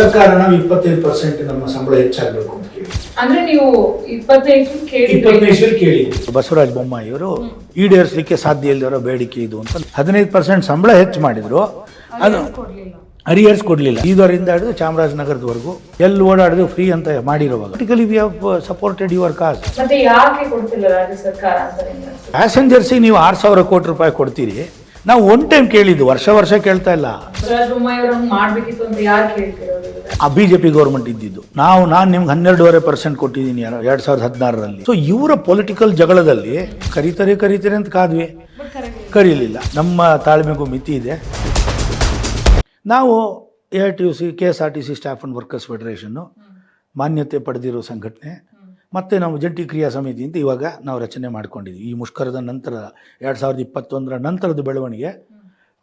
ಸರ್ಕಾರ ನಾವು ಇಪ್ಪತ್ತೈದು ಪರ್ಸೆಂಟ್ ನಮ್ಮ ಸಂಬಳ ಹೆಚ್ಚಾಗಬೇಕು ಅಂತ ಕೇಳಿ. ಅಂದ್ರೆ ನೀವು ಇಪ್ಪತ್ತೈದು ಕೇಳಿದ್ರಿ. ಇಪ್ಪತ್ತೈದು ಕೇಳಿ ಬಸವರಾಜ ಬೊಮ್ಮಾಯಿ ಅವರು ಈಡೇರಿಸಲಿಕ್ಕೆ ಸಾಧ್ಯ ಇಲ್ಲದಿರೋ ಬೇಡಿಕೆ ಇದು ಅಂತ ಹದಿನೈದು ಪರ್ಸೆಂಟ್ ಸಂಬಳ ಹೆಚ್ಚು ಮಾಡಿದ್ರು. ಅದು ಕೊಡ್ಲಿಲ್ಲ. ಅರಿಯರ್ಸ್ ಕೊಡಲಿಲ್ಲ. ಇದರಿಂದ ಹಿಡಿದು ಚಾಮರಾಜನಗರದವರೆಗೂ ಎಲ್ಲಿ ಓಡಾಡಿದ್ರು ಫ್ರೀ ಅಂತ ಮಾಡಿರುವಾಗ. We have supported your cause ಮತ್ತೆ ಯಾಕೆ ಕೊಡ್ತಿಲ್ಲ ರಾಜ್ಯ ಸರ್ಕಾರ ಅಂತ ನಿಮ್ಗೆ ಅನ್ಸುತ್ತೆ? ಪ್ಯಾಸೆಂಜರ್ಸಿಗೆ ನೀವು ಆರು ಸಾವಿರ ಕೋಟಿ ರೂಪಾಯಿ ಕೊಡ್ತೀರಿ. ನಾವು ಒನ್ ಟೈಮ್ ಕೇಳಿದ್ದು ವರ್ಷ ವರ್ಷ ಕೇಳ್ತಾ ಇಲ್ಲ. ಆ ಬಿ ಜೆ ಪಿ ಗೌರ್ಮೆಂಟ್ ಇದ್ದಿದ್ದು. ನಾವು ನಾನು ನಿಮ್ಗೆ ಹನ್ನೆರಡೂವರೆ ಪರ್ಸೆಂಟ್ ಕೊಟ್ಟಿದ್ದೀನಿ ಎರಡು ಸಾವಿರದ ಹದಿನಾರರಲ್ಲಿ. ಸೊ ಇವರ ಪೊಲಿಟಿಕಲ್ ಜಗಳದಲ್ಲಿ ಕರೀತಾರೆ ಕರೀತಾರೆ ಅಂತ ಕಾದ್ವಿ. ಕರೀಲಿಲ್ಲ. ನಮ್ಮ ತಾಳ್ಮೆಗೂ ಮಿತಿ ಇದೆ. ನಾವು A R T U C K S R T C staff and workers ಫೆಡರೇಷನ್ನು ಮಾನ್ಯತೆ ಪಡೆದಿರೋ ಸಂಘಟನೆ. ಮತ್ತು ನಾವು ಜಂಟಿ ಕ್ರಿಯಾ ಸಮಿತಿ ಅಂತ ಇವಾಗ ನಾವು ರಚನೆ ಮಾಡ್ಕೊಂಡಿದ್ವಿ. ಈ ಮುಷ್ಕರದ ನಂತರ ಎರಡು ಸಾವಿರದ ಇಪ್ಪತ್ತೊಂದರ ನಂತರದ ಬೆಳವಣಿಗೆ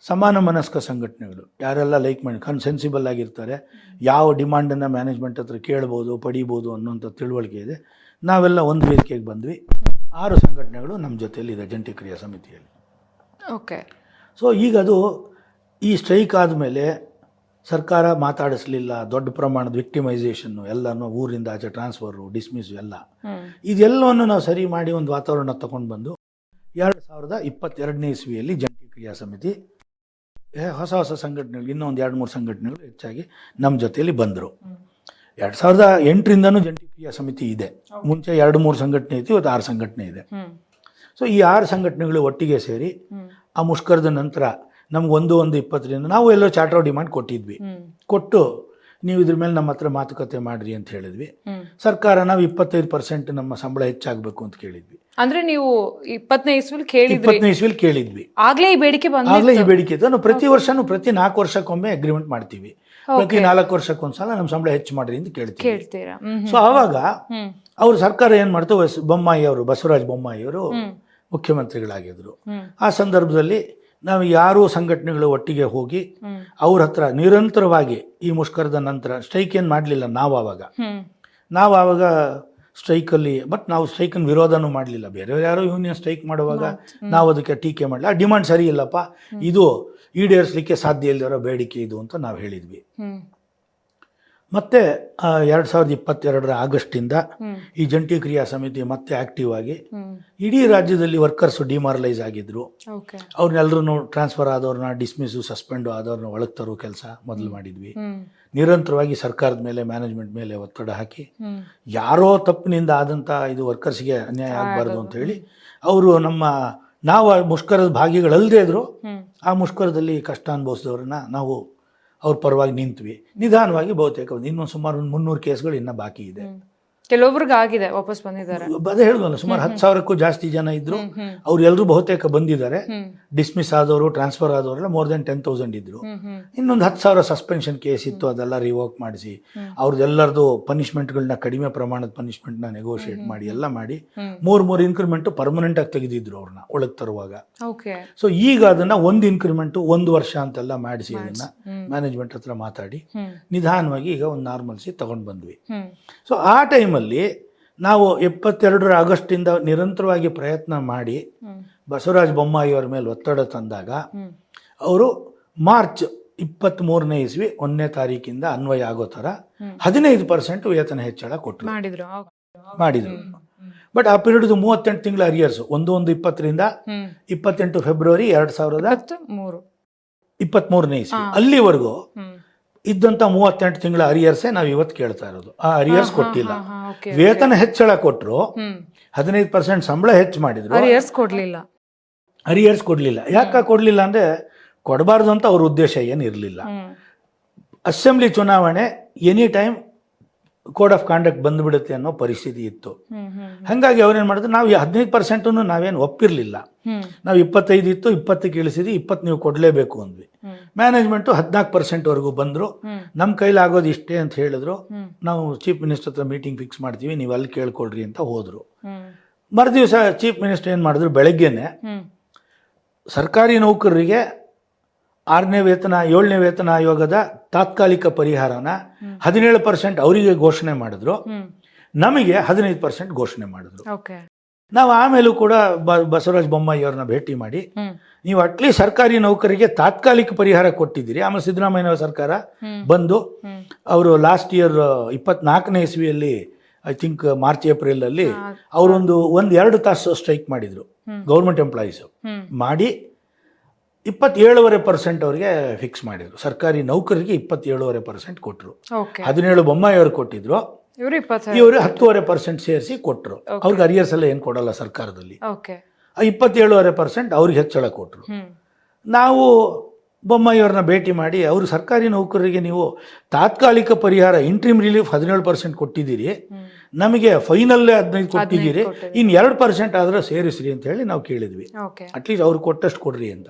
ಸಮಾನ ಮನಸ್ಕ ಸಂಘಟನೆಗಳು. ಯಾರೆಲ್ಲ ಲೈಕ್ ಮಾಡಿ ಕನ್ಸೆನ್ಸಿಬಲ್ ಆಗಿರ್ತಾರೆ ಯಾವ ಡಿಮಾಂಡನ್ನು ಮ್ಯಾನೇಜ್ಮೆಂಟ್ ಹತ್ರ ಕೇಳ್ಬೋದು ಪಡಿಬೋದು ಅನ್ನೋಂಥ ತಿಳುವಳಿಕೆ ಇದೆ. ನಾವೆಲ್ಲ ಒಂದು ವೇದಿಕೆಗೆ ಬಂದ್ವಿ. ಆರು ಸಂಘಟನೆಗಳು ನಮ್ಮ ಜೊತೆಯಲ್ಲಿದೆ ಜಂಟಿ ಕ್ರಿಯಾ ಸಮಿತಿಯಲ್ಲಿ. ಓಕೆ ಸೊ ಈಗ ಅದು ಈ ಸ್ಟ್ರೈಕ್ ಆದಮೇಲೆ ಸರ್ಕಾರ ಮಾತಾಡಿಸ್ಲಿಲ್ಲ ದೊಡ್ಡ ಪ್ರಮಾಣದ ವಿಕ್ಟಿಮೈಸೇಷನ್ನು ಎಲ್ಲನೂ ಊರಿಂದ ಆಚೆ ಟ್ರಾನ್ಸ್ಫರು ಡಿಸ್ಮಿಸ್ ಎಲ್ಲ. ಇದೆಲ್ಲವನ್ನು ನಾವು ಸರಿ ಮಾಡಿ ಒಂದು ವಾತಾವರಣ ತಗೊಂಡು ಬಂದು ಎರಡು ಸಾವಿರದ ಇಪ್ಪತ್ತೆರಡನೇ ಇಸ್ವಿಯಲ್ಲಿ ಜಂಟಿ ಕ್ರಿಯಾ ಸಮಿತಿ ಏ, ಹೊಸ ಹೊಸ ಸಂಘಟನೆಗಳು ಇನ್ನೊಂದು ಒಂದು ಎರಡು ಮೂರು ಸಂಘಟನೆಗಳು ಹೆಚ್ಚಾಗಿ ನಮ್ಮ ಜೊತೆಯಲ್ಲಿ ಬಂದರು. ಎರಡು ಸಾವಿರದ ಎಂಟರಿಂದನೂ ಜಂಟಿ ಕ್ರಿಯಾ ಸಮಿತಿ ಇದೆ. ಮುಂಚೆ ಎರಡು ಮೂರು ಸಂಘಟನೆ ಇತ್ತು ಇವತ್ತು ಆರು ಸಂಘಟನೆ ಇದೆ. ಸೊ ಈ ಆರು ಸಂಘಟನೆಗಳು ಒಟ್ಟಿಗೆ ಸೇರಿ ಆ ಮುಷ್ಕರದ ನಂತರ ನಮ್ಗೆ ಒಂದು ಒಂದು ಇಪ್ಪತ್ತರಿಂದ ನಾವು ಎಲ್ಲೋ ಚಾರ್ಟರ್ ಡಿಮಾಂಡ್ ಕೊಟ್ಟಿದ್ವಿ. ಕೊಟ್ಟು ನೀವು ಇದ್ರ ಮೇಲೆ ನಮ್ಮ ಹತ್ರ ಮಾತುಕತೆ ಮಾಡ್ರಿ ಅಂತ ಹೇಳಿದ್ವಿ. ಸರ್ಕಾರ ನಾವು ಇಪ್ಪತ್ತೈದು ಪರ್ಸೆಂಟ್ ನಮ್ಮ ಸಂಬಳ ಹೆಚ್ಚಾಗಬೇಕು ಅಂತ ಕೇಳಿದ್ವಿ. ಅಂದ್ರೆ ನೀವು ಇಪ್ಪತ್ತನೇ ಇಸ್ವಿಲ್ ಕೇಳಿದ್ರಿ. ಇಪ್ಪತ್ತನೇ ಇಸ್ವಿಲ್ ಕೇಳಿದ್ವಿ. ಆಗ್ಲೇ ಈ ಬೇಡಿಕೆ ಆಗ್ಲೇ ಈ ಬೇಡಿಕೆ ಇತ್ತು. ನಾವು ಪ್ರತಿ ವರ್ಷನೂ ಪ್ರತಿ ನಾಲ್ಕು ವರ್ಷಕ್ಕೊಮ್ಮೆ ಅಗ್ರಿಮೆಂಟ್ ಮಾಡ್ತೀವಿ. ಪ್ರತಿ ನಾಲ್ಕು ವರ್ಷಕ್ಕೊಂದ್ಸಲ ನಮ್ಮ ಸಂಬಳ ಹೆಚ್ಚು ಮಾಡ್ರಿ ಅಂತ ಕೇಳ್ತೀವಿ. ಸೊ ಅವಾಗ ಅವ್ರು ಸರ್ಕಾರ ಏನ್ ಮಾಡ್ತು ಬೊಮ್ಮಾಯಿ ಅವರು ಬಸವರಾಜ್ ಬೊಮ್ಮಾಯಿ ಅವರು ಮುಖ್ಯಮಂತ್ರಿಗಳಾಗಿದ್ರು. ಆ ಸಂದರ್ಭದಲ್ಲಿ ನಾವು ಯಾರೂ ಸಂಘಟನೆಗಳು ಒಟ್ಟಿಗೆ ಹೋಗಿ ಅವ್ರ ಹತ್ರ ನಿರಂತರವಾಗಿ ಈ ಮುಷ್ಕರದ ನಂತರ ಸ್ಟ್ರೈಕ್ ಏನು ಮಾಡಲಿಲ್ಲ ನಾವು ಆವಾಗ. ನಾವು ಆವಾಗ ಸ್ಟ್ರೈಕಲ್ಲಿ ಬಟ್ ನಾವು ಸ್ಟ್ರೈಕನ್ನು ವಿರೋಧನೂ ಮಾಡಲಿಲ್ಲ. ಬೇರೆಯವ್ರು ಯಾರೋ ಯೂನಿಯನ್ ಸ್ಟ್ರೈಕ್ ಮಾಡುವಾಗ ನಾವು ಅದಕ್ಕೆ ಟೀಕೆ ಮಾಡಲಿಲ್ಲ. ಆ ಡಿಮಾಂಡ್ ಸರಿ ಇಲ್ಲಪ್ಪ. ಇದು ಈಡೇರಿಸಲಿಕ್ಕೆ ಸಾಧ್ಯ ಇಲ್ಲದಿರೋ ಬೇಡಿಕೆ ಇದು ಅಂತ ನಾವು ಹೇಳಿದ್ವಿ. ಮತ್ತೆ ಎರಡ್ ಸಾವಿರದ ಇಪ್ಪತ್ತೆರಡರ ಆಗಸ್ಟಿಂದ ಹ್ಮ್. ಈ ಜಂಟಿ ಕ್ರಿಯಾ ಸಮಿತಿ ಮತ್ತೆ ಆಕ್ಟಿವ್ ಆಗಿ ಇಡೀ ರಾಜ್ಯದಲ್ಲಿ ವರ್ಕರ್ಸ್ ಡಿಮಾರಲೈಸ್ ಆಗಿದ್ರು. ಅವ್ರನ್ನೆಲ್ಲರೂ ಟ್ರಾನ್ಸ್ಫರ್ ಆದವ್ರನ್ನ ಡಿಸ್ಮಿಸ್ ಸಸ್ಪೆಂಡ್ ಆದವ್ರನ್ನ ಒಳಗೆ ತರೋ ಕೆಲಸ ಮೊದಲು ಮಾಡಿದ್ವಿ. ನಿರಂತರವಾಗಿ ಸರ್ಕಾರದ ಮೇಲೆ ಮ್ಯಾನೇಜ್ಮೆಂಟ್ ಮೇಲೆ ಒತ್ತಡ ಹಾಕಿ ಯಾರೋ ತಪ್ಪಿನಿಂದ ಆದಂಥ ಇದು ವರ್ಕರ್ಸ್ಗೆ ಅನ್ಯಾಯ ಆಗಬಾರ್ದು ಅಂತ ಹೇಳಿ ಅವರು ನಮ್ಮ ನಾವು ಆ ಮುಷ್ಕರದ ಭಾಗಿಗಳಲ್ಲದೆ ಇದ್ರು ಆ ಮುಷ್ಕರದಲ್ಲಿ ಕಷ್ಟ ಅನುಭವಿಸಿದವ್ರನ್ನ ನಾವು ಅವ್ರ ಪರವಾಗಿ ನಿಂತ್ವಿ. ನಿಧಾನವಾಗಿ ಬಹುತೇಕ ಇನ್ನೊಂದು ಸುಮಾರು ಒಂದು ಮುನ್ನೂರು ಕೇಸ್ಗಳು ಇನ್ನೂ ಬಾಕಿ ಇದೆ. ಕೆಲವೊಬ್ರಿಗೆ ಆಗಿದೆ ವಾಪಸ್ ಬಂದಿದ್ದಾರೆ. ಅದೇ ಹೇಳಿದ್ವಲ್ಲ ಸುಮಾರು ಹತ್ತು ಸಾವಿರಕ್ಕೂ ಜಾಸ್ತಿ ಜನ ಇದ್ರು. ಅವ್ರೆಲ್ಲರೂ ಬಹುತೇಕ ಬಂದಿದ್ದಾರೆ. ಡಿಸ್ಮಿಸ್ ಆದವರು ಟ್ರಾನ್ಸ್ಫರ್ ಆದವರೆಲ್ಲ ಮೋರ್ ದೆನ್ ಟೆನ್ ತೌಸಂಡ್ ಇದ್ರು. ಇನ್ನೊಂದು ಹತ್ತು ಸಾವಿರ ಸಸ್ಪೆನ್ಷನ್ ಕೇಸ್ ಇತ್ತು ಅದೆಲ್ಲ ರಿವೋಕ್ ಮಾಡಿಸಿ. ಅವ್ರದ್ದೆಲ್ಲರದು ಪನಿಷ್ಮೆಂಟ್ಗಳನ್ನ ಕಡಿಮೆ ಪ್ರಮಾಣದ ಪನಿಷ್ಮೆಂಟ್ನ ನೆಗೋಷಿಯೇಟ್ ಮಾಡಿ ಎಲ್ಲ ಮಾಡಿ. ಮೂರ್ ಮೂರು ಇನ್ಕ್ರಿಮೆಂಟ್ ಪರ್ಮನೆಂಟ್ ಆಗಿ ತೆಗೆದಿದ್ರು ಅವ್ರನ್ನ ಒಳಗೆ ತರುವಾಗ. ಸೊ ಈಗ ಅದನ್ನ ಒಂದು ಇನ್ಕ್ರಿಮೆಂಟ್ ಒಂದು ವರ್ಷ ಅಂತೆಲ್ಲ ಮಾಡಿಸಿ ಅದನ್ನ ಮ್ಯಾನೇಜ್ಮೆಂಟ್ ಹತ್ರ ಮಾತಾಡಿ. ನಿಧಾನವಾಗಿ ಈಗ ಒಂದು ನಾರ್ಮಲ್ಸಿ ತಗೊಂಡ್ ಬಂದ್ವಿ. ಸೊ ಆ ಟೈಮಲ್ಲಿ ನಾವು ಎಪ್ಪತ್ತೆರಡರ ಆಗಸ್ಟಿಂದ ನಿರಂತರವಾಗಿ ಪ್ರಯತ್ನ ಮಾಡಿ ಬಸವರಾಜ ಬೊಮ್ಮಾಯಿಯವರ ಮೇಲೆ ಒತ್ತಡ ತಂದಾಗ ಅವರು ಮಾರ್ಚ್ ಇಪ್ಪತ್ತ್ಮೂರನೇ ಇಸ್ವಿ ಒಂದನೇ ತಾರೀಕಿಂದ ಅನ್ವಯ ಆಗೋ ಥರ ಹದಿನೈದು ಪರ್ಸೆಂಟ್ ವೇತನ ಹೆಚ್ಚಳ ಕೊಟ್ಟರು ಮಾಡಿದ್ರು ಮಾಡಿದರು. ಬಟ್ ಆ ಪೀರಿಯಡ್ ಮೂವತ್ತೆಂಟು ತಿಂಗಳ ಅರಿಯರ್ಸ್ ಒಂದು ಒಂದು ಇಪ್ಪತ್ತರಿಂದ ಇಪ್ಪತ್ತೆಂಟು ಫೆಬ್ರವರಿ ಎರಡು ಸಾವಿರದ ಇಪ್ಪತ್ತ್ ಮೂರನೇ ಇಸ್ವಿ. ಅಲ್ಲಿವರೆಗೂ ಇದ್ದಂಥ ಮೂವತ್ತೆಂಟು ತಿಂಗಳ ಅರಿಯರ್ಸೇ ನಾವು ಇವತ್ತು ಕೇಳ್ತಾ ಇರೋದು. ಆ ಅರಿಯರ್ಸ್ ಕೊಟ್ಟಿಲ್ಲ. ವೇತನ ಹೆಚ್ಚಳ ಕೊಟ್ಟರು ಹದಿನೈದು ಪರ್ಸೆಂಟ್ ಸಂಬಳ ಹೆಚ್ಚು ಮಾಡಿದ್ರು. ಅರಿಯರ್ಸ್ ಕೊಡಲಿಲ್ಲ. ಅರಿಯರ್ಸ್ ಕೊಡಲಿಲ್ಲ. ಯಾಕೆ ಕೊಡಲಿಲ್ಲ ಅಂದರೆ ಕೊಡಬಾರ್ದು ಅಂತ ಅವ್ರ ಉದ್ದೇಶ ಏನು ಇರಲಿಲ್ಲ. ಅಸೆಂಬ್ಲಿ ಚುನಾವಣೆ any time code of conduct ಬಂದ್ಬಿಡುತ್ತೆ ಅನ್ನೋ ಪರಿಸ್ಥಿತಿ ಇತ್ತು. ಹಂಗಾಗಿ ಅವ್ರೇನು ಮಾಡಿದ್ರು ನಾವು ಹದಿನೈದು ಪರ್ಸೆಂಟನ್ನು ನಾವೇನು ಒಪ್ಪಿರಲಿಲ್ಲ. ನಾವು ಇಪ್ಪತ್ತೈದು ಇತ್ತು ಇಪ್ಪತ್ತಕ್ಕೆ ಇಳಿಸಿದ್ವಿ ಇಪ್ಪತ್ತು ನೀವು ಕೊಡಲೇಬೇಕು ಅಂದ್ವಿ. ಮ್ಯಾನೇಜ್ಮೆಂಟು ಹದಿನಾಲ್ಕು ಪರ್ಸೆಂಟ್ವರೆಗೂ ಬಂದರು. ನಮ್ಮ ಕೈಲಾಗೋದು ಇಷ್ಟೇ ಅಂತ ಹೇಳಿದ್ರು. ನಾವು ಚೀಫ್ ಮಿನಿಸ್ಟರ್ ಹತ್ರ ಮೀಟಿಂಗ್ ಫಿಕ್ಸ್ ಮಾಡ್ತೀವಿ ನೀವು ಅಲ್ಲಿ ಕೇಳ್ಕೊಳ್ರಿ ಅಂತ ಹೋದರು. ಮರುದಿವಸ ಚೀಫ್ ಮಿನಿಸ್ಟರ್ ಏನು ಮಾಡಿದ್ರು ಬೆಳಗ್ಗೆನೆ ಸರ್ಕಾರಿ ನೌಕರರಿಗೆ ಆರನೇ ವೇತನ ಏಳನೇ ವೇತನ ಆಯೋಗದ ತಾತ್ಕಾಲಿಕ ಪರಿಹಾರನ ಹದಿನೇಳು ಪರ್ಸೆಂಟ್ ಅವರಿಗೆ ಘೋಷಣೆ ಮಾಡಿದ್ರು. ನಮಗೆ ಹದಿನೈದು ಪರ್ಸೆಂಟ್ ಘೋಷಣೆ ಮಾಡಿದ್ರು. ನಾವು ಆಮೇಲೂ ಕೂಡ ಬ ಬಸವರಾಜ ಬೊಮ್ಮಾಯಿ ಅವ್ರನ್ನ ಭೇಟಿ ಮಾಡಿ ನೀವು ಅಟ್ಲಿ ಸರ್ಕಾರಿ ನೌಕರಿಗೆ ತಾತ್ಕಾಲಿಕ ಪರಿಹಾರ ಕೊಟ್ಟಿದ್ದೀರಿ. ಆಮೇಲೆ ಸಿದ್ದರಾಮಯ್ಯ ಸರ್ಕಾರ ಬಂದು ಅವರು ಲಾಸ್ಟ್ ಇಯರ್ ಇಪ್ಪತ್ನಾಲ್ಕನೇ ಇಸ್ವಿಯಲ್ಲಿ ಐ ಥಿಂಕ್ ಮಾರ್ಚ್ ಏಪ್ರಿಲ್ ಅಲ್ಲಿ ಅವರೊಂದು ಒಂದು ಎರಡು ತಾಸು ಸ್ಟ್ರೈಕ್ ಮಾಡಿದ್ರು. ಗೌರ್ಮೆಂಟ್ ಎಂಪ್ಲಾಯೀಸು ಮಾಡಿ ಇಪ್ಪತ್ತೇಳುವರೆ ಪರ್ಸೆಂಟ್ ಅವರಿಗೆ ಫಿಕ್ಸ್ ಮಾಡಿದ್ರು. ಸರ್ಕಾರಿ ನೌಕರಿಗೆ ಇಪ್ಪತ್ತೇಳುವರೆ ಪರ್ಸೆಂಟ್ ಕೊಟ್ಟರು ಹದಿನೇಳು ಬೊಮ್ಮಾಯಿ ಅವರು ಕೊಟ್ಟಿದ್ರು. ಇವರು ಹತ್ತುವರೆ ಪರ್ಸೆಂಟ್ ಸೇರಿಸಿ ಕೊಟ್ಟರು ಅವ್ರಿಗೆ ಅರಿಯರ್ಸ್ ಎಲ್ಲ ಏನು ಕೊಡಲ್ಲ ಸರ್ಕಾರದಲ್ಲಿ. ಇಪ್ಪತ್ತೇಳುವರೆ ಪರ್ಸೆಂಟ್ ಅವ್ರಿಗೆ ಹೆಚ್ಚಳ ಕೊಟ್ಟರು ನಾವು ಬೊಮ್ಮಾಯಿಯವ್ರನ್ನ ಭೇಟಿ ಮಾಡಿ ಅವರು ಸರ್ಕಾರಿ ನೌಕರರಿಗೆ ನೀವು ತಾತ್ಕಾಲಿಕ ಪರಿಹಾರ ಇಂಟ್ರಿಮ್ ರಿಲೀಫ್ ಹದಿನೇಳು ಪರ್ಸೆಂಟ್ ಕೊಟ್ಟಿದ್ದೀರಿ. ನಮಗೆ ಫೈನಲ್ಲೇ ಹದಿನೈದು ಕೊಟ್ಟಿದ್ದೀರಿ. ಇನ್ನು ಎರಡು ಪರ್ಸೆಂಟ್ ಆದ್ರೆ ಸೇರಿಸ್ರಿ ಅಂತ ಹೇಳಿ ನಾವು ಕೇಳಿದ್ವಿ. ಅಟ್ಲೀಸ್ಟ್ ಅವ್ರು ಕೊಟ್ಟಷ್ಟು ಕೊಡ್ರಿ ಅಂತ.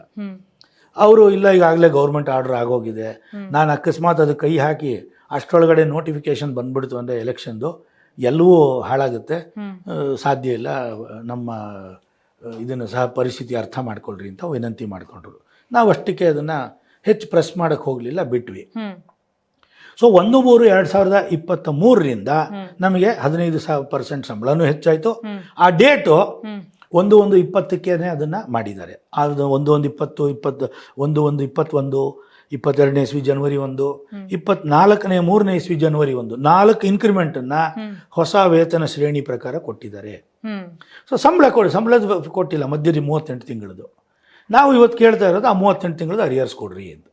ಅವರು ಇಲ್ಲ ಈಗಾಗಲೇ ಗೌರ್ಮೆಂಟ್ ಆರ್ಡರ್ ಆಗೋಗಿದೆ. ನಾನು ಅಕಸ್ಮಾತ್ ಅದಕ್ಕೆ ಕೈ ಹಾಕಿ ಅಷ್ಟರೊಳಗಡೆ ನೋಟಿಫಿಕೇಶನ್ ಬಂದ್ಬಿಡ್ತು ಅಂದರೆ ಎಲೆಕ್ಷನ್ದು ಎಲ್ಲವೂ ಹಾಳಾಗುತ್ತೆ. ಸಾಧ್ಯ ಇಲ್ಲ. ನಮ್ಮ ಇದನ್ನು ಸಹ ಪರಿಸ್ಥಿತಿ ಅರ್ಥ ಮಾಡ್ಕೊಳ್ರಿ ಅಂತ ವಿನಂತಿ ಮಾಡಿಕೊಂಡ್ರು. ನಾವು ಅಷ್ಟಕ್ಕೆ ಅದನ್ನು ಹೆಚ್ಚು ಪ್ರೆಸ್ ಮಾಡೋಕ್ಕೆ ಹೋಗಲಿಲ್ಲ ಬಿಟ್ವಿ. ಸೊ ಒಂದು ಮೂರು ಎರಡು ಸಾವಿರದ ಇಪ್ಪತ್ತ ಮೂರರಿಂದ ನಮಗೆ ಹದಿನೈದು ಸಾವಿರ ಪರ್ಸೆಂಟ್ ಸಂಬಳನೂ ಹೆಚ್ಚಾಯಿತು. ಆ ಡೇಟು ಒಂದು ಒಂದು ಇಪ್ಪತ್ತಕ್ಕೇನೆ ಅದನ್ನು ಮಾಡಿದ್ದಾರೆ. ಅದು ಒಂದು ಒಂದು ಇಪ್ಪತ್ತು ಇಪ್ಪತ್ತು ಒಂದು ಒಂದು ಇಪ್ಪತ್ತೊಂದು ಇಪ್ಪತ್ತೆರಡನೇ ಇಸ್ವಿ ಜನವರಿ ಒಂದು ಇಪ್ಪತ್ನಾಲ್ಕನೇ ಮೂರನೇ ಇಸ್ವಿ ಜನವರಿ ಒಂದು. ನಾಲ್ಕು ಇನ್ಕ್ರಿಮೆಂಟನ್ನು ಅನ್ನ ಹೊಸ ವೇತನ ಶ್ರೇಣಿ ಪ್ರಕಾರ ಕೊಟ್ಟಿದ್ದಾರೆ. ಸೊ ಸಂಬಳ ಕೊಡಿ ಸಂಬಳ ಕೊಟ್ಟಿಲ್ಲ ಮಧ್ಯದ ಮೂವತ್ತೆಂಟು ತಿಂಗಳದು. ನಾವು ಇವತ್ತು ಕೇಳ್ತಾ ಇರೋದು ಆ ಮೂವತ್ತೆಂಟು ತಿಂಗಳದ್ದು ಅರಿಯರ್ಸ್ ಕೊಡ್ರಿ ಅಂತ.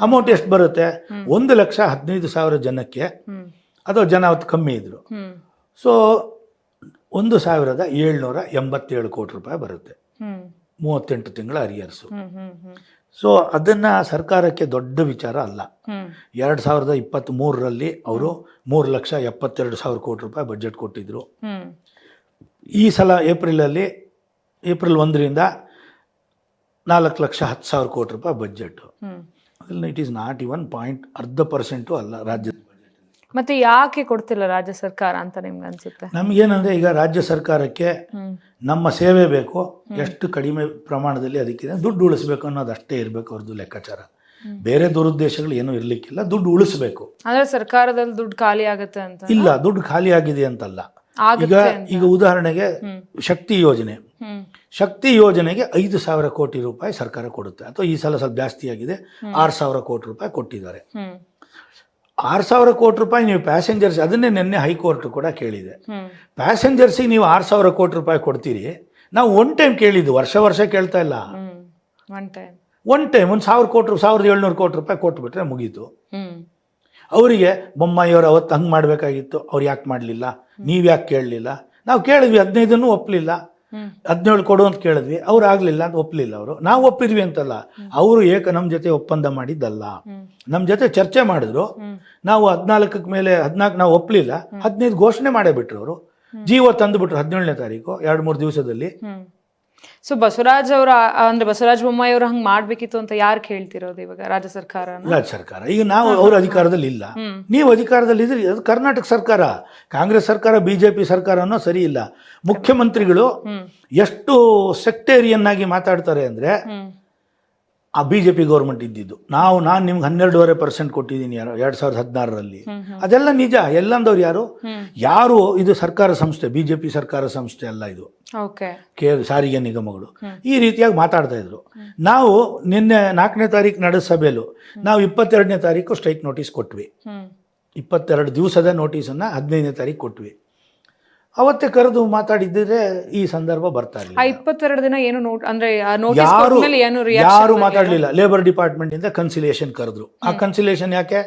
ಅಮೌಂಟ್ ಎಷ್ಟು ಬರುತ್ತೆ? ಒಂದು ಲಕ್ಷ ಹದಿನೈದು ಸಾವಿರ ಜನಕ್ಕೆ ಅದು ಅಥವಾ ಜನ ಅವತ್ತು ಕಮ್ಮಿ ಇದ್ರು. ಸೊ ಒಂದು ಸಾವಿರದ ಏಳ್ನೂರ ಎಂಬತ್ತೇಳು ಕೋಟಿ ರೂಪಾಯಿ ಬರುತ್ತೆ. ಮೂವತ್ತೆಂಟು ತಿಂಗಳ ಅರಿಯರ್ಸು ಸೊ ಅದನ್ನು ಸರ್ಕಾರಕ್ಕೆ ದೊಡ್ಡ ವಿಚಾರ ಅಲ್ಲ. ಎರಡ್ ಸಾವಿರದ ಇಪ್ಪತ್ತ್ಮೂರರಲ್ಲಿ ಅವರು ಮೂರು ಲಕ್ಷ ಎಪ್ಪತ್ತೆರಡು ಸಾವಿರ ಕೋಟಿ ರೂಪಾಯಿ ಬಜೆಟ್ ಕೊಟ್ಟಿದ್ರು. ಈ ಸಲ ಏಪ್ರಿಲಲ್ಲಿ ಏಪ್ರಿಲ್ ಒಂದರಿಂದ ನಾಲ್ಕು ಲಕ್ಷ ಹತ್ತು ಸಾವಿರ ಕೋಟಿ ರೂಪಾಯಿ ಬಜೆಟ್ ಅದರಲ್ಲಿ it is not even point ಅರ್ಧ ಪರ್ಸೆಂಟು ಅಲ್ಲ ರಾಜ್ಯದ. ಮತ್ತೆ ಯಾಕೆ ಕೊಡ್ತಿಲ್ಲ ರಾಜ್ಯ ಸರ್ಕಾರ ಅಂತ ನಿಮ್ಗೆ ಅನ್ಸುತ್ತೆ? ನಮ್ಗೇನಂದ್ರೆ ಈಗ ರಾಜ್ಯ ಸರ್ಕಾರಕ್ಕೆ ನಮ್ಮ ಸೇವೆ ಬೇಕು ಎಷ್ಟು ಕಡಿಮೆ ಪ್ರಮಾಣದಲ್ಲಿ ಅದಕ್ಕೆ ದುಡ್ಡು ಉಳಿಸ್ಬೇಕು ಅನ್ನೋದಷ್ಟೇ ಇರಬೇಕು ಅವ್ರದ್ದು ಲೆಕ್ಕಾಚಾರ. ಬೇರೆ ದುರುದ್ದೇಶಗಳು ಏನು ಇರಲಿಕ್ಕಿಲ್ಲ ದುಡ್ಡು ಉಳಿಸ್ಬೇಕು. ಅಂದ್ರೆ ಸರ್ಕಾರದಲ್ಲಿ ದುಡ್ಡು ಖಾಲಿ ಆಗುತ್ತೆ ಅಂತ? ಇಲ್ಲ ದುಡ್ಡು ಖಾಲಿ ಆಗಿದೆ ಅಂತಲ್ಲ. ಈಗ ಈಗ ಉದಾಹರಣೆಗೆ ಶಕ್ತಿ ಯೋಜನೆ. ಶಕ್ತಿ ಯೋಜನೆಗೆ ಐದು ಸಾವಿರ ಕೋಟಿ ರೂಪಾಯಿ ಸರ್ಕಾರ ಕೊಡುತ್ತೆ. ಅಥವಾ ಈ ಸಲ ಸ್ವಲ್ಪ ಜಾಸ್ತಿ ಆಗಿದೆ ಆರು ಸಾವಿರ ಕೋಟಿ ರೂಪಾಯಿ ಕೊಟ್ಟಿದ್ದಾರೆ. ಆರು ಸಾವಿರ ಕೋಟಿ ರೂಪಾಯಿ ನೀವು ಪ್ಯಾಸೆಂಜರ್ಸ್ ಅದನ್ನೇ ನಿನ್ನೆ ಹೈಕೋರ್ಟ್ ಕೂಡ ಕೇಳಿದೆ. ಪ್ಯಾಸೆಂಜರ್ಸಿಗೆ ನೀವು ಆರು ಸಾವಿರ ಕೋಟಿ ರೂಪಾಯಿ ಕೊಡ್ತೀರಿ. ನಾವು ಒನ್ ಟೈಮ್ ಕೇಳಿದ್ದು ವರ್ಷ ವರ್ಷ ಕೇಳ್ತಾ ಇಲ್ಲ. ಒನ್ ಟೈಮ್ ಒನ್ ಟೈಮ್ ಒಂದು ಸಾವಿರ ಕೋಟಿ ಸಾವಿರದ ಏಳ್ನೂರು ಕೋಟಿ ರೂಪಾಯಿ ಕೊಟ್ಬಿಟ್ರೆ ಮುಗೀತು. ಅವರಿಗೆ ಬೊಮ್ಮಾಯಿಯವರು ಅವತ್ತು ಹಂಗೆ ಮಾಡಬೇಕಾಗಿತ್ತು ಅವ್ರು ಯಾಕೆ ಮಾಡಲಿಲ್ಲ? ನೀವು ಯಾಕೆ ಕೇಳಲಿಲ್ಲ? ನಾವು ಕೇಳಿದ್ವಿ ಹದಿನೈದನ್ನು ಒಪ್ಪಲಿಲ್ಲ ಹದಿನೇಳು ಕೊಡು ಅಂತ ಕೇಳಿದ್ವಿ. ಅವ್ರು ಆಗ್ಲಿಲ್ಲ ಅಂತ ಒಪ್ಪಲಿಲ್ಲ ಅವರು. ನಾವು ಒಪ್ಪಿದ್ವಿ ಅಂತಲ್ಲ. ಅವರು ಏಕ ನಮ್ಮ ಜೊತೆ ಒಪ್ಪಂದ ಮಾಡಿದ್ದಲ್ಲ. ನಮ್ಮ ಜೊತೆ ಚರ್ಚೆ ಮಾಡಿದ್ರು. ನಾವು ಹದಿನಾಲ್ಕಕ್ಕೆ ಮೇಲೆ ಹದಿನಾಲ್ಕು ನಾವು ಒಪ್ಪಲಿಲ್ಲ ಹದಿನೈದು ಘೋಷಣೆ ಮಾಡೇ ಬಿಟ್ರು ಅವರು. ಜೀವ ತಂದುಬಿಟ್ರು ಹದಿನೇಳನೇ ತಾರೀಕು, ಎರಡು ಮೂರು ದಿವಸದಲ್ಲಿ. ಸೊ ಬಸವರಾಜ್ ಅವರ ಅಂದ್ರೆ ಬಸವರಾಜ ಬೊಮ್ಮಾಯಿ ಅವರು ಹಂಗ್ ಮಾಡ್ಬೇಕಿತ್ತು ಅಂತ ಯಾರು ಕೇಳ್ತಿರೋದು ಇವಾಗ ರಾಜ್ಯ ಸರ್ಕಾರ ರಾಜ್ಯ ಸರ್ಕಾರ. ಈಗ ನಾವು ಅವ್ರ ಅಧಿಕಾರದಲ್ಲಿ ಇಲ್ಲ. ನೀವು ಅಧಿಕಾರದಲ್ಲಿ ಇದ್ರಿ ಅದು ಕರ್ನಾಟಕ ಸರ್ಕಾರ. ಕಾಂಗ್ರೆಸ್ ಸರ್ಕಾರ ಬಿಜೆಪಿ ಸರ್ಕಾರ ಅನ್ನೋ ಸರಿ ಇಲ್ಲ. ಮುಖ್ಯಮಂತ್ರಿಗಳು ಎಷ್ಟು ಸೆಕ್ಟೇರಿಯನ್ ಆಗಿ ಮಾತಾಡ್ತಾರೆ ಅಂದ್ರೆ ಆ ಬಿ ಜೆ ಪಿ ಗೌರ್ಮೆಂಟ್ ಇದ್ದಿದ್ದು. ನಾವು ನಾನು ನಿಮ್ಗೆ ಹನ್ನೆರಡೂವರೆ ಪರ್ಸೆಂಟ್ ಕೊಟ್ಟಿದ್ದೀನಿ ಯಾರು ಎರಡು ಸಾವಿರದ ಹದಿನಾರರಲ್ಲಿ. ಅದೆಲ್ಲ ನಿಜ. ಎಲ್ಲಂದವ್ರು ಯಾರು? ಯಾರು ಇದು ಸರ್ಕಾರ ಸಂಸ್ಥೆ ಬಿ ಜೆ ಪಿ ಸರ್ಕಾರ ಸಂಸ್ಥೆ ಅಲ್ಲ ಇದು. ಕೆ ಸಾರಿಗೆ ನಿಗಮಗಳು. ಈ ರೀತಿಯಾಗಿ ಮಾತಾಡ್ತಾ ಇದ್ರು. ನಾವು ನಿನ್ನೆ ನಾಲ್ಕನೇ ತಾರೀಕು ನಡೆದ ಸಭೆಯಲ್ಲೂ ನಾವು ಇಪ್ಪತ್ತೆರಡನೇ ತಾರೀಕು ಸ್ಟ್ರೈಕ್ ನೋಟಿಸ್ ಕೊಟ್ವಿ. ಇಪ್ಪತ್ತೆರಡು ದಿವಸದ ನೋಟಿಸನ್ನು ಹದಿನೈದನೇ ತಾರೀಕು ಕೊಟ್ವಿ. ಅವತ್ತೇ ಕರೆದು ಮಾತಾಡಿದ್ರೆ ಈ ಸಂದರ್ಭ ಬರ್ತಾ ಇಲ್ಲ ಇಪ್ಪತ್ತೆರಡು ದಿನ ಏನು ನೋಟ್ ಅಂದ್ರೆ ಯಾರು ಯಾರು ಮಾತಾಡಲಿಲ್ಲ. ಲೇಬರ್ ಡಿಪಾರ್ಟ್ಮೆಂಟ್ ಇಂದ ಕನ್ಸಿಲೇಷನ್ ಕರೆದ್ರು. ಆ ಕನ್ಸಿಲೇಷನ್ ಯಾಕೆ?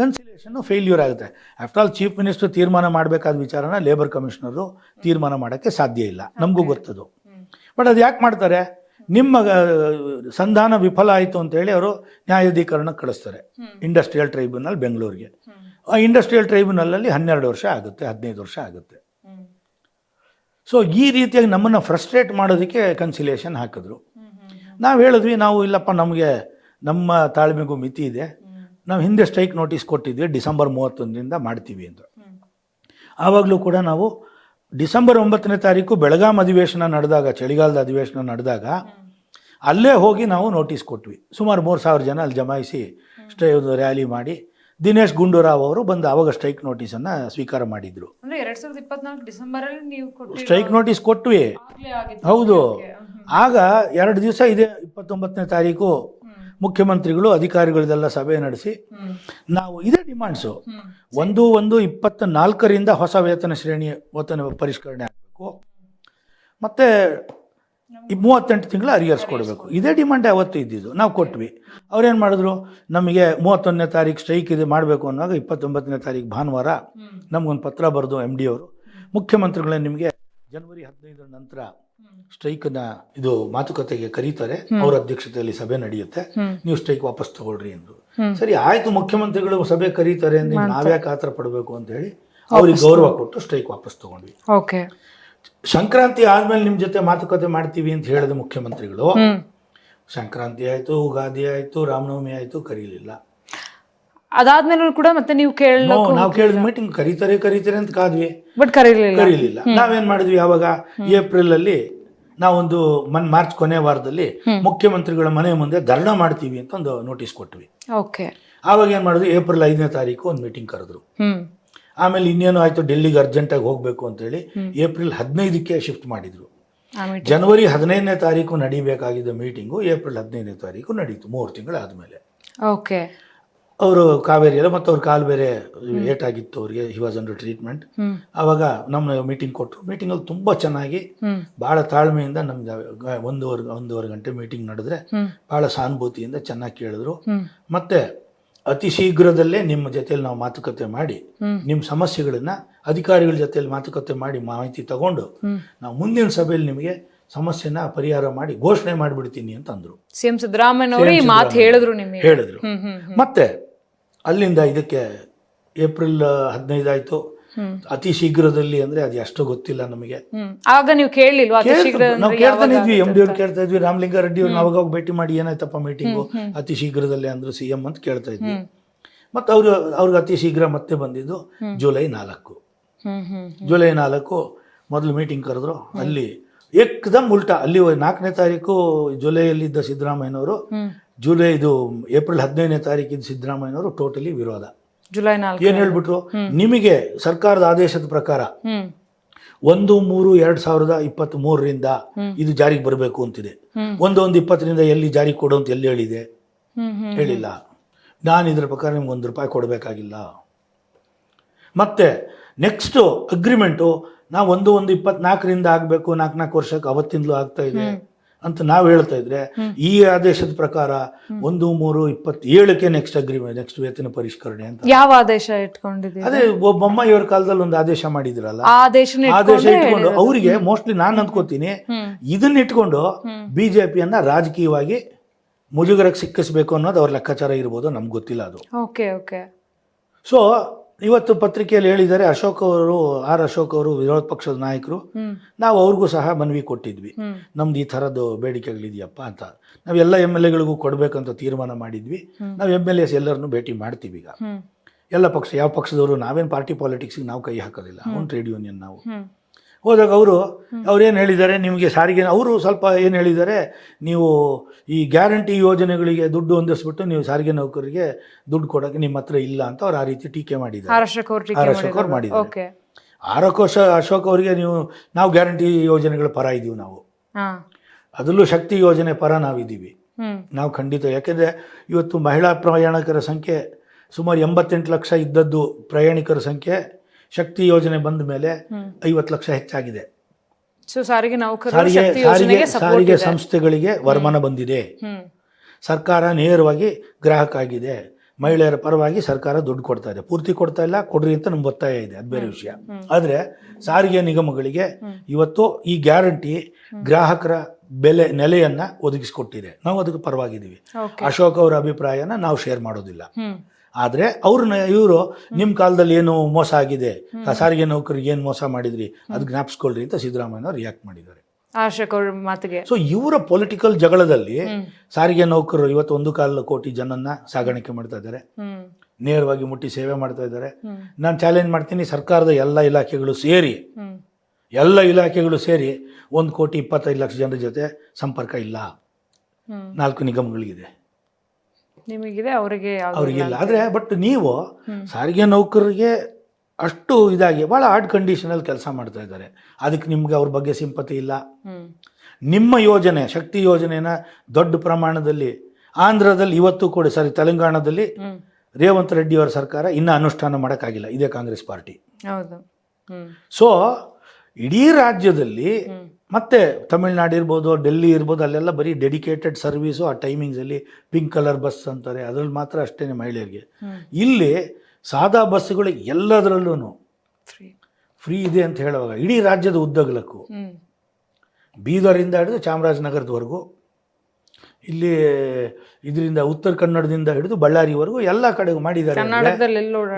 ಕನ್ಸಿಲೇಷನ್ ಫೇಲ್ಯೂರ್ ಆಗುತ್ತೆ. ಆಫ್ಟರ್ ಆಲ್ ಚೀಫ್ ಮಿನಿಸ್ಟರ್ ತೀರ್ಮಾನ ಮಾಡಬೇಕಾದ ವಿಚಾರನ ಲೇಬರ್ ಕಮಿಷನರು ತೀರ್ಮಾನ ಮಾಡೋಕ್ಕೆ ಸಾಧ್ಯ ಇಲ್ಲ. ನಮಗೂ ಗೊತ್ತದು. ಬಟ್ ಅದು ಯಾಕೆ ಮಾಡ್ತಾರೆ? ನಿಮ್ಮ ಸಂಧಾನ ವಿಫಲ ಆಯಿತು ಅಂತೇಳಿ ಅವರು ನ್ಯಾಯಾಧೀಕರಣಕ್ಕೆ ಕಳಿಸ್ತಾರೆ. ಇಂಡಸ್ಟ್ರಿಯಲ್ ಟ್ರೈಬ್ಯುನಲ್ ಬೆಂಗಳೂರಿಗೆ ಆ ಇಂಡಸ್ಟ್ರಿಯಲ್ ಟ್ರೈಬ್ಯುನಲಲ್ಲಿ ಹನ್ನೆರಡು ವರ್ಷ ಆಗುತ್ತೆ ಹದಿನೈದು ವರ್ಷ ಆಗುತ್ತೆ. ಸೊ ಈ ರೀತಿಯಾಗಿ ನಮ್ಮನ್ನು ಫ್ರಸ್ಟ್ರೇಟ್ ಮಾಡೋದಕ್ಕೆ ಕನ್ಸಿಲೇಷನ್ ಹಾಕಿದ್ರು. ನಾವು ಹೇಳಿದ್ವಿ, ನಾವು ಇಲ್ಲಪ್ಪ, ನಮಗೆ ನಮ್ಮ ತಾಳ್ಮೆಗೂ ಮಿತಿ ಇದೆ. ನಾವು ಹಿಂದೆ ಸ್ಟ್ರೈಕ್ ನೋಟಿಸ್ ಕೊಟ್ಟಿದ್ವಿ, ಡಿಸೆಂಬರ್ ಮೂವತ್ತೊಂದರಿಂದ ಮಾಡ್ತೀವಿ ಅಂತ. ಆವಾಗಲೂ ಕೂಡ ನಾವು ಡಿಸೆಂಬರ್ ಒಂಬತ್ತನೇ ತಾರೀಕು ಬೆಳಗಾಂ ಅಧಿವೇಶನ ನಡೆದಾಗ, ಚಳಿಗಾಲದ ಅಧಿವೇಶನ ನಡೆದಾಗ, ಅಲ್ಲೇ ಹೋಗಿ ನಾವು ನೋಟಿಸ್ ಕೊಟ್ವಿ. ಸುಮಾರು ಮೂರು ಸಾವಿರ ಜನ ಅಲ್ಲಿ ಜಮಾಯಿಸಿ, ಸ್ಟೇ ಒಂದು ರ್ಯಾಲಿ ಮಾಡಿ ದಿನೇಶ್ ಗುಂಡೂರಾವ್ ಅವರು ಬಂದು ಅವಾಗ ಸ್ಟ್ರೈಕ್ ನೋಟಿಸ್ ಅನ್ನ ಸ್ವೀಕಾರ ಮಾಡಿದ್ರು. ಅಂದ್ರೆ ಎರಡ್ ಸಾವಿರದ ಇಪ್ಪತ್ನಾಲ್ಕು ಡಿಸೆಂಬರ್ ಅಲ್ಲಿ ನೀವು ಕೊಟ್ಟಿರೋ- ಸ್ಟ್ರೈಕ್ ನೋಟಿಸ್ ಕೊಟ್ವಿ. ಆಗ್ಲೇ ಆಗಿದ್ದು. ಹೌದು. ಆಗ ಎರಡು ದಿವಸ ಇದೆ ಇಪ್ಪತ್ತೊಂಬತ್ತನೇ ತಾರೀಕು ಮುಖ್ಯಮಂತ್ರಿಗಳು ಅಧಿಕಾರಿಗಳದೆಲ್ಲ ಸಭೆ ನಡೆಸಿ ಹ್ಮ್, ನಾವು ಇದೇ ಡಿಮಾಂಡ್ಸು. ಹ್ಮ್, ಒಂದು ಒಂದು ಇಪ್ಪತ್ತ ನಾಲ್ಕರಿಂದ ಹೊಸ ವೇತನ ಶ್ರೇಣಿ ವೇತನ ಪರಿಷ್ಕರಣೆ ಆಗಬೇಕು. ಮತ್ತೆ ಮೂವತ್ತೆಂಟು ತಿಂಗಳ ಅರಿಯರ್ಸ್ ಕೊಡಬೇಕು. ಇದೇ ಡಿಮಾಂಡ್ ಯಾವತ್ತೂ ಇದ್ದಿದ್ದು. ನಾವು ಕೊಟ್ವಿ. ಅವ್ರೇನು ಮಾಡಿದ್ರು? ನಮಗೆ ಮೂವತ್ತೊಂದನೇ ತಾರೀಕು ಸ್ಟ್ರೈಕ್ ಇದು ಮಾಡಬೇಕು ಅನ್ನುವಾಗ ಇಪ್ಪತ್ತೊಂಬತ್ತನೇ ತಾರೀಕು ಭಾನುವಾರ ನಮಗೊಂದು ಪತ್ರ ಬರೆದು ಎಂ ಡಿ ಅವರು. ಮುಖ್ಯಮಂತ್ರಿಗಳೇ ನಿಮಗೆ ಜನವರಿ ಹದಿನೈದರ ನಂತರ ಸ್ಟ್ರೈಕ್ನ ಇದು ಮಾತುಕತೆಗೆ ಕರೀತಾರೆ. ಅವರ ಅಧ್ಯಕ್ಷತೆಯಲ್ಲಿ ಸಭೆ ನಡೆಯುತ್ತೆ. ನೀವು ಸ್ಟ್ರೈಕ್ ವಾಪಸ್ ತಗೊಳ್ರಿ ಎಂದು. ಸರಿ, ಆಯ್ತು ಮುಖ್ಯಮಂತ್ರಿಗಳು ಸಭೆ ಕರೀತಾರೆ ಅಂದ್ರೆ ನಾವ್ಯಾಕೆ ಆತರ ಪಡಬೇಕು ಅಂತ ಹೇಳಿ ಅವ್ರಿಗೆ ಗೌರವ ಕೊಟ್ಟು ಸ್ಟ್ರೈಕ್ ವಾಪಸ್ ತಗೊಂಡ್ವಿ. ಸಂಕ್ರಾಂತಿ ಆದ್ಮೇಲೆ ನಿಮ್ ಜೊತೆ ಮಾತುಕತೆ ಮಾಡ್ತೀವಿ ಅಂತ ಹೇಳಿದ ಮುಖ್ಯಮಂತ್ರಿಗಳು ಸಂಕ್ರಾಂತಿ ಆಯ್ತು ಉಗಾದಿ ಆಯ್ತು ರಾಮನವಮಿ ಆಯ್ತು ಕರೀಲಿಲ್ಲ. ಅದಾದ್ಮೇಲೆ ಕೂಡ ಮತ್ತೆ ನೀವು ಕೇಳ ನಾವು ಕೇಳಿದ ಮೀಟಿಂಗ್ ಕರೀತಾರೆ ಕರೀತಾರೆ ಅಂತ ಕಾದ್ವಿ. ಬಟ್ ಕರೀಲಿಲ್ಲ. ಕರೀಲಿಲ್ಲ. ನಾವೇನ್ ಮಾಡಿದ್ವಿ ಯಾವಾಗ? ಏಪ್ರಿಲ್ ಅಲ್ಲಿ ನಾವೊಂದು ಮನ್ ಮಾರ್ಚ್ ಕೊನೆ ವಾರದಲ್ಲಿ ಮುಖ್ಯಮಂತ್ರಿಗಳ ಮನೆ ಮುಂದೆ ಧರ್ಣಾ ಮಾಡ್ತೀವಿ ಅಂತ ಒಂದು ನೋಟಿಸ್ ಕೊಟ್ವಿ. ಓಕೆ ಆವಾಗ ಏನ್ ಮಾಡಿದ್ವಿ? ಏಪ್ರಿಲ್ ಐದನೇ ತಾರೀಕು ಒಂದು ಮೀಟಿಂಗ್ ಕರೆದ್ರು. ಆಮೇಲೆ ಇನ್ನೇನು ಆಯ್ತು ಡೆಲ್ಲಿಗೆ ಅರ್ಜೆಂಟಾಗಿ ಹೋಗಬೇಕು ಅಂತೇಳಿ ಏಪ್ರಿಲ್ ಹದಿನೈದಕ್ಕೆ ಶಿಫ್ಟ್ ಮಾಡಿದ್ರು. ಜನವರಿ ಹದಿನೈದನೇ ತಾರೀಕು ನಡಿಬೇಕಾಗಿದ್ದ ಮೀಟಿಂಗು ಏಪ್ರಿಲ್ ಹದಿನೈದನೇ ತಾರೀಕು ನಡೀತು ಮೂರು ತಿಂಗಳಾದ್ಮೇಲೆ ಓಕೆ. ಅವರು ಕಾವೇರಿಯಲ್ಲ ಮತ್ತು ಅವ್ರ ಕಾಲು ಬೇರೆ ಏಟಾಗಿತ್ತು ಅವರಿಗೆ ಹಿ ವಾಸ್ ಅಂಡರ್ ಟ್ರೀಟ್ಮೆಂಟ್ ಅವಾಗ ನಮ್ಮ ಮೀಟಿಂಗ್ ಕೊಟ್ಟರು ಮೀಟಿಂಗಲ್ಲಿ ತುಂಬ ಚೆನ್ನಾಗಿ ಭಾಳ ತಾಳ್ಮೆಯಿಂದ ನಮ್ಗೆ ಒಂದೂವರೆ ಒಂದೂವರೆ ಗಂಟೆ ಮೀಟಿಂಗ್ ನಡೆದ್ರೆ ಭಾಳ ಸಹಾನುಭೂತಿಯಿಂದ ಚೆನ್ನಾಗಿ ಕೇಳಿದ್ರು. ಮತ್ತೆ ಅತಿ ಶೀಘ್ರದಲ್ಲೇ ನಿಮ್ಮ ಜೊತೆಯಲ್ಲಿ ನಾವು ಮಾತುಕತೆ ಮಾಡಿ. ನಿಮ್ಮ ಸಮಸ್ಯೆಗಳನ್ನ ಅಧಿಕಾರಿಗಳ ಜೊತೆಯಲ್ಲಿ ಮಾತುಕತೆ ಮಾಡಿ ಮಾಹಿತಿ ತಗೊಂಡು. ನಾವು ಮುಂದಿನ ಸಭೆಯಲ್ಲಿ ನಿಮಗೆ ಸಮಸ್ಯೆನ ಪರಿಹಾರ ಮಾಡಿ ಘೋಷಣೆ ಮಾಡಿಬಿಡ್ತೀನಿ ಅಂತ ಅಂದ್ರು ಸಿಎಂ ಸಿದ್ದರಾಮಯ್ಯ ಮಾತು ಹೇಳಿದ್ರು ನಿಮಗೆ ಹೇಳಿದ್ರು ಮತ್ತೆ ಅಲ್ಲಿಂದ ಇದಕ್ಕೆ ಏಪ್ರಿಲ್ ಹದಿನೈದಾಯ್ತು ಹ್ಮ್. ಅತಿ ಶೀಘ್ರದಲ್ಲಿ ಅಂದ್ರೆ ಅದು ಎಷ್ಟು ಗೊತ್ತಿಲ್ಲ ನಮಗೆ. ಆಗ ನೀವು ಕೇಳಲಿಲ್ವಾ ನಾವು ಕೇಳ್ತಾನೆ ಇದ್ವಿ ಎಂ ಡಿ ಅವ್ರು ಕೇಳ್ತಾ ಇದ್ವಿ ರಾಮಲಿಂಗಾರೆಡ್ಡಿ ಅವ್ರನ್ನ ಅವಾಗ ಭೇಟಿ ಮಾಡಿ ಏನಾಯ್ತಪ್ಪ ಮೀಟಿಂಗು ಅತಿ ಶೀಘ್ರದಲ್ಲಿ ಅಂದ್ರು ಸಿ ಎಂ ಅಂತ ಕೇಳ್ತಾ ಇದ್ವಿ. ಮತ್ತೆ ಅವರು ಅವ್ರಿಗೆ ಅತಿ ಶೀಘ್ರ ಮತ್ತೆ ಬಂದಿದ್ದು ಜುಲೈ ನಾಲ್ಕು. ಜುಲೈ ನಾಲ್ಕು ಮೊದಲು ಮೀಟಿಂಗ್ ಕರೆದ್ರು. ಅಲ್ಲಿ ಏಕದಮ್ ಉಲ್ಟಾ ಅಲ್ಲಿ ನಾಲ್ಕನೇ ತಾರೀಕು ಜುಲೈಯಲ್ಲಿದ್ದ ಸಿದ್ದರಾಮಯ್ಯನವರು ಜುಲೈ ಇದು ಏಪ್ರಿಲ್ ಹದಿನೈದನೇ ತಾರೀಕಿದ್ದು ಸಿದ್ದರಾಮಯ್ಯನವರು ಟೋಟಲಿ ವಿರೋಧ. ಜುಲೈ ನಾಲ್ಕು ಏನ್ ಹೇಳ್ಬಿಟ್ರು? ನಿಮಗೆ ಸರ್ಕಾರದ ಆದೇಶದ ಪ್ರಕಾರ ಒಂದು ಮೂರು ಎರಡ್ ಸಾವಿರದ ಇಪ್ಪತ್ತ್ ಮೂರರಿಂದ ಇದು ಜಾರಿಗೆ ಬರಬೇಕು ಅಂತಿದೆ. ಒಂದೊಂದು ಒಂದು ಒಂದು ಇಪ್ಪತ್ತರಿಂದ ಎಲ್ಲಿ ಜಾರಿಗೆ ಕೊಡು ಅಂತ ಎಲ್ಲಿ ಹೇಳಿದೆ? ಹೇಳಿಲ್ಲ. ನಾನು ಇದ್ರ ಪ್ರಕಾರ ನಿಮ್ಗೆ ಒಂದು ರೂಪಾಯಿ ಕೊಡಬೇಕಾಗಿಲ್ಲ. ಮತ್ತೆ ನೆಕ್ಸ್ಟು ಅಗ್ರಿಮೆಂಟು ನಾವು ಒಂದು ಒಂದು ಇಪ್ಪತ್ನಾಲ್ಕರಿಂದ ಆಗಬೇಕು ನಾಲ್ಕು ನಾಲ್ಕು ವರ್ಷಕ್ಕೆ ಅವತ್ತಿಂದಲೂ ಆಗ್ತಾ ಇದೆ. ಅಂತ ನಾವು ಹೇಳ್ತಾ ಇದ್ರೆ ಈ ಆದೇಶದ ಪ್ರಕಾರ ಒಂದು ಮೂರು ಇಪ್ಪತ್ತೇಳಕ್ಕೆ ನೆಕ್ಸ್ಟ್ ಅಗ್ರಿಮೆಂಟ್ ನೆಕ್ಸ್ಟ್ ವೇತನ ಪರಿಷ್ಕರಣೆ ಅಂತ. ಯಾವ ಆದೇಶ ಇಟ್ಕೊಂಡಿದ್ದೀವಿ ಅದೇ ಒಬ್ಬಮ್ಮ ಇವ್ರ ಕಾಲದಲ್ಲಿ ಒಂದು ಆದೇಶ ಮಾಡಿದ್ರಲ್ಲ. ಆದೇಶ ಇಟ್ಕೊಂಡು. ಅವರಿಗೆ ಮೋಸ್ಟ್ಲಿ ನಾನು ಅಂದ್ಕೋತೀನಿ ಇದನ್ನ ಇಟ್ಕೊಂಡು. ಬಿಜೆಪಿಯನ್ನ ರಾಜಕೀಯವಾಗಿ ಮುಜುಗರಕ್ಕೆ ಸಿಕ್ಕಿಸ್ಬೇಕು ಅನ್ನೋದು ಅವ್ರ ಲೆಕ್ಕಾಚಾರ ಇರ್ಬೋದು ನಮ್ಗೆ ಗೊತ್ತಿಲ್ಲ ಅದು. Okay okay. ಸೊ ಇವತ್ತು ಪತ್ರಿಕೆಯಲ್ಲಿ ಹೇಳಿದ್ದಾರೆ ಅಶೋಕ್ ಅವರು ಆರ್ ಅಶೋಕ್ ಅವರು ವಿರೋಧ ಪಕ್ಷದ ನಾಯಕರು. ನಾವು ಅವ್ರಿಗೂ ಸಹ ಮನವಿ ಕೊಟ್ಟಿದ್ವಿ. ನಮ್ದು ಈ ಥರದ್ದು ಬೇಡಿಕೆಗಳಿದೆಯಪ್ಪ ಅಂತ. ನಾವೆಲ್ಲ ಎಲ್ಲ ಎಂ ಎಲ್ ಎಗಳಿಗೂ ಕೊಡಬೇಕಂತ ತೀರ್ಮಾನ ಮಾಡಿದ್ವಿ. ನಾವು ಎಂ ಎಲ್ ಎಸ್ ಎಲ್ಲರನ್ನು ಭೇಟಿ ಮಾಡ್ತೀವಿ ಈಗ. ಎಲ್ಲ ಪಕ್ಷ ಯಾವ ಪಕ್ಷದವರು ನಾವೇನು ಪಾರ್ಟಿ ಪಾಲಿಟಿಕ್ಸಿಗೆ ನಾವು ಕೈ ಹಾಕೋದಿಲ್ಲ ಅವ್ನು ಟ್ರೇಡ್ ಯೂನಿಯನ್ ನಾವು. ಹೋದಾಗ ಅವರು ಅವ್ರೇನು ಹೇಳಿದ್ದಾರೆ? ನಿಮಗೆ ಸಾರಿಗೆ ಅವರು ಸ್ವಲ್ಪ ಏನು ಹೇಳಿದ್ದಾರೆ? ನೀವು ಈ ಗ್ಯಾರಂಟಿ ಯೋಜನೆಗಳಿಗೆ ದುಡ್ಡು ಹೊಂದಿಸ್ಬಿಟ್ಟು ನೀವು ಸಾರಿಗೆ ನೌಕರರಿಗೆ ದುಡ್ಡು ಕೊಡೋಕೆ ನಿಮ್ಮ ಹತ್ರ ಇಲ್ಲ ಅಂತ ಅವ್ರು ಆ ರೀತಿ ಟೀಕೆ ಮಾಡಿದ್ದಾರೆ. ಅವ್ರು ಮಾಡಿದ್ದಾರೆ. ಆರೋಕೋಶ ಅಶೋಕ್ ಅವರಿಗೆ ನೀವು ನಾವು ಗ್ಯಾರಂಟಿ ಯೋಜನೆಗಳ ಪರ ಇದ್ದೀವಿ ನಾವು. ಅದರಲ್ಲೂ ಶಕ್ತಿ ಯೋಜನೆ ಪರ ನಾವಿದ್ದೀವಿ ನಾವು ಖಂಡಿತ ಯಾಕೆಂದರೆ ಇವತ್ತು ಮಹಿಳಾ ಪ್ರಯಾಣಿಕರ ಸಂಖ್ಯೆ ಸುಮಾರು ಎಂಬತ್ತೆಂಟು ಲಕ್ಷ ಇದ್ದದ್ದು ಪ್ರಯಾಣಿಕರ ಸಂಖ್ಯೆ. ಶಕ್ತಿ ಯೋಜನೆ ಬಂದ ಮೇಲೆ. ಐವತ್ತು ಲಕ್ಷ ಹೆಚ್ಚಾಗಿದೆ. ಸಾರಿಗೆ ಸಾರಿಗೆ ಸಾರಿಗೆ ಸಂಸ್ಥೆಗಳಿಗೆ ವರಮಾನ ಬಂದಿದೆ. ಸರ್ಕಾರ ನೇರವಾಗಿ ಗ್ರಾಹಕ ಆಗಿದೆ ಮಹಿಳೆಯರ ಪರವಾಗಿ ಸರ್ಕಾರ ದುಡ್ಡು ಕೊಡ್ತಾ ಇದೆ. ಪೂರ್ತಿ ಕೊಡ್ತಾ ಇಲ್ಲ ಕೊಡ್ರಿ ಅಂತ ನಮ್ಗೆ ಒತ್ತಾಯ ಇದೆ. ಅದು ಬೇರೆ ವಿಷಯ. ಆದರೆ ಸಾರಿಗೆ ನಿಗಮಗಳಿಗೆ ಇವತ್ತು ಈ ಗ್ಯಾರಂಟಿ ಗ್ರಾಹಕರ ಬೆಲೆ ನೆಲೆಯನ್ನ ಒದಗಿಸಿಕೊಟ್ಟಿದೆ. ನಾವು ಅದಕ್ಕೆ ಪರವಾಗಿದ್ದೀವಿ. ಅಶೋಕ್ ಅವರ ಅಭಿಪ್ರಾಯನ ನಾವು ಶೇರ್ ಮಾಡೋದಿಲ್ಲ. ಆದರೆ ಅವ್ರನ್ನ ಇವರು ನಿಮ್ಮ ಕಾಲದಲ್ಲಿ ಏನು ಮೋಸ ಆಗಿದೆ? ಸಾರಿಗೆ ನೌಕರಿಗೆ ಏನು ಮೋಸ ಮಾಡಿದ್ರಿ? ಅದು ಜ್ಞಾಪಿಸ್ಕೊಳ್ರಿ ಅಂತ ಸಿದ್ದರಾಮಯ್ಯ ರಿಯಾಕ್ಟ್ ಮಾಡಿದ್ದಾರೆ. ಅವ್ರ ಮಾತಿಗೆ. ಸೊ ಇವರ ಪೊಲಿಟಿಕಲ್ ಜಗಳದಲ್ಲಿ ಸಾರಿಗೆ ನೌಕರರು ಇವತ್ತು ಒಂದು ಕಾಲ ಕೋಟಿ ಜನನ್ನ ಸಾಗಾಣಿಕೆ ಮಾಡ್ತಾ ಇದ್ದಾರೆ. ನೇರವಾಗಿ ಮುಟ್ಟಿ ಸೇವೆ ಮಾಡ್ತಾ ಇದ್ದಾರೆ. ನಾನು ಚಾಲೆಂಜ್ ಮಾಡ್ತೀನಿ ಸರ್ಕಾರದ ಎಲ್ಲ ಇಲಾಖೆಗಳು ಸೇರಿ. ಎಲ್ಲ ಇಲಾಖೆಗಳು ಸೇರಿ ಒಂದು ಕೋಟಿ ಇಪ್ಪತ್ತೈದು ಲಕ್ಷ ಜನರ ಜೊತೆ ಸಂಪರ್ಕ ಇಲ್ಲ. ನಾಲ್ಕು ನಿಗಮಗಳಿಗಿದೆ. ನಿಮಗಿದೆ ಅವರಿಗೆ ಅವ್ರಿಗಿಲ್ಲ. ಆದರೆ ಬಟ್ ನೀವು ಸಾರಿಗೆ ನೌಕರರಿಗೆ ಅಷ್ಟು ಇದಾಗಿ ಭಾಳ ಹಾರ್ಡ್ ಕಂಡೀಷನಲ್ಲಿ ಕೆಲಸ ಮಾಡ್ತಾ ಇದ್ದಾರೆ. ಅದಕ್ಕೆ ನಿಮ್ಗೆ ಅವ್ರ ಬಗ್ಗೆ ಸಿಂಪತಿ ಇಲ್ಲ. ನಿಮ್ಮ ಯೋಜನೆ ಶಕ್ತಿ ಯೋಜನೆನ ದೊಡ್ಡ ಪ್ರಮಾಣದಲ್ಲಿ ಆಂಧ್ರದಲ್ಲಿ ಇವತ್ತು ಕೂಡ ಸಾರಿ ತೆಲಂಗಾಣದಲ್ಲಿ ರೇವಂತ್ ರೆಡ್ಡಿ ಅವರ ಸರ್ಕಾರ ಇನ್ನೂ ಅನುಷ್ಠಾನ ಮಾಡೋಕ್ಕಾಗಿಲ್ಲ. ಇದೇ ಕಾಂಗ್ರೆಸ್ ಪಾರ್ಟಿ. ಹೌದು. ಸೊ ಇಡೀ ರಾಜ್ಯದಲ್ಲಿ ಮತ್ತೆ ತಮಿಳ್ನಾಡು ಇರ್ಬೋದು ಡೆಲ್ಲಿ ಇರ್ಬೋದು ಅಲ್ಲೆಲ್ಲ ಬರೀ ಡೆಡಿಕೇಟೆಡ್ ಸರ್ವೀಸು ಆ ಟೈಮಿಂಗ್ಸಲ್ಲಿ ಪಿಂಕ್ ಕಲರ್ ಬಸ್ ಅಂತಾರೆ. ಅದ್ರಲ್ಲಿ ಮಾತ್ರ ಅಷ್ಟೇ ಮಹಿಳೆಯರಿಗೆ. ಇಲ್ಲಿ ಸಾದಾ ಬಸ್ಸುಗಳು ಎಲ್ಲದರಲ್ಲೂ ಫ್ರೀ ಫ್ರೀ ಇದೆ ಅಂತ ಹೇಳುವಾಗ ಇಡೀ ರಾಜ್ಯದ ಉದ್ದಗಲಕ್ಕೂ ಬೀದರಿಂದ ಹಿಡಿದು ಚಾಮರಾಜನಗರದವರೆಗೂ ಇಲ್ಲಿ ಇದರಿಂದ ಉತ್ತರ ಕನ್ನಡದಿಂದ ಹಿಡಿದು ಬಳ್ಳಾರಿವರೆಗೂ ಎಲ್ಲ ಕಡೆಗೂ ಮಾಡಿದ್ದಾರೆ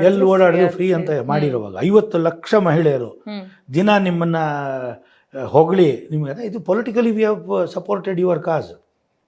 ಎಲ್ಲಿ ಓಡಾಡಿದ್ರು ಫ್ರೀ ಅಂತ ಮಾಡಿರುವಾಗ. ಐವತ್ತು ಲಕ್ಷ ಮಹಿಳೆಯರು ದಿನ ನಿಮ್ಮನ್ನ ಹೊಗಳಿ ನಿಮಗೆ ಇದು politically we have supported your cause